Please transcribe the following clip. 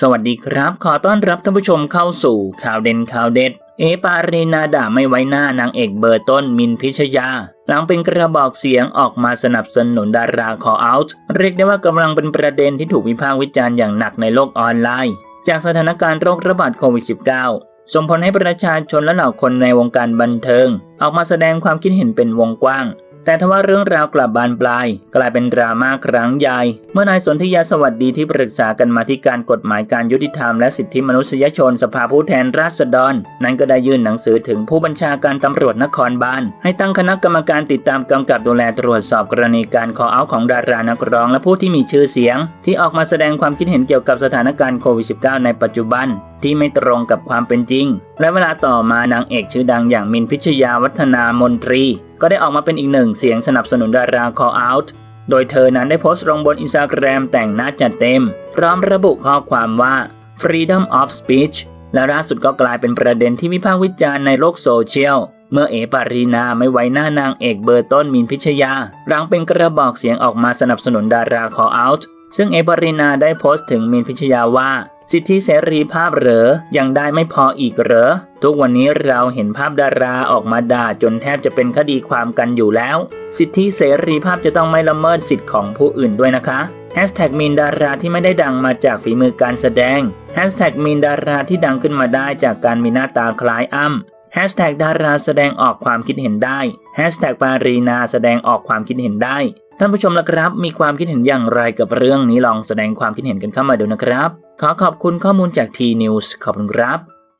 สวัสดีครับ ขอต้อนรับท่านผู้ชมเข้าสู่ข่าวเด่นข่าวเด็ด เอปารีนาด่าไม่ไว้หน้านางเอกเบอร์ต้นมินพิชยา หลังเป็นกระบอกเสียงออกมาสนับสนุนดาราขอเอาท์เรียกได้ว่ากำลังเป็นประเด็นที่ถูกวิพากษ์วิจารณ์อย่างหนักในโลกออนไลน์ จากสถานการณ์โรคระบาดโควิด -19 ส่งผลให้ประชาชนและเหล่าคนในวงการบันเทิง ออกมาแสดงความคิดเห็นเป็นวงกว้าง แต่ทว่าเรื่องราวกลับบานปลาย กลายเป็นดราม่าครั้งใหญ่ เมื่อนายสนธิยาสวัสดีที่ปรึกษากันมาที่การกฎหมายการยุติธรรมและสิทธิมนุษยชนสภาผู้แทนราษฎร นั้นก็ได้ยื่นหนังสือถึงผู้บัญชาการตำรวจนครบาลให้ตั้งคณะกรรมการติดตามกำกับดูแลตรวจสอบกรณีการขอเอาของดารานักร้อง และผู้ที่มีชื่อเสียง ที่ออกมาแสดงความคิดเห็นเกี่ยวกับสถานการณ์โควิด -19 ในปัจจุบัน ที่ไม่ตรงกับความเป็นจริง และเวลาต่อมานางเอกชื่อดังอย่างมินพิชยาวัฒนามนตรี ก็ได้ออกมาเป็นอีกหนึ่งเสียงสนับสนุนดารา call out โดยเธอนั้นได้โพสต์ลงบนอินสตาแกรมแต่งหน้าจัดเต็ม พร้อมระบุข้อความว่า freedom of speech และล่าสุดก็กลายเป็นประเด็นที่วิพากษ์วิจารณ์ในโลกโซเชียล เมื่อเอปารีนาไม่ไว้หน้านางเอกเบอร์ต้นมินพิชยาหลังเป็นกระบอกเสียงออกมาสนับสนุนดารา call out ซึ่งเอปารีนาได้โพสต์ถึงมินพิชยาว่า สิทธิเสรีภาพเหรอ ยังได้ไม่พออีกเหรอ ทุกวันนี้เราเห็นภาพดาราออกมาด่าจนแทบจะเป็นคดีความกันอยู่แล้ว สิทธิเสรีภาพจะต้องไม่ละเมิดสิทธิของผู้อื่นด้วยนะคะแฮชแท็กมีนดาราที่ไม่ได้ดังมาจากฝีมือการแสดงแฮชแท็กมีนดาราที่ดังขึ้นมาได้จากการมีหน้าตาคล้ายอ้ำแฮชแท็กดาราแสดงออกความคิดเห็นได้แฮชแท็กปารีนาแสดงออกความคิดเห็นได้ ท่านผู้ชมละครับ มีความคิดเห็นอย่างไรกับเรื่องนี้ลองแสดงความคิดเห็นกันเข้ามาดูนะครับ ขอขอบคุณข้อมูลจากทีนิวส์ขอบคุณครับ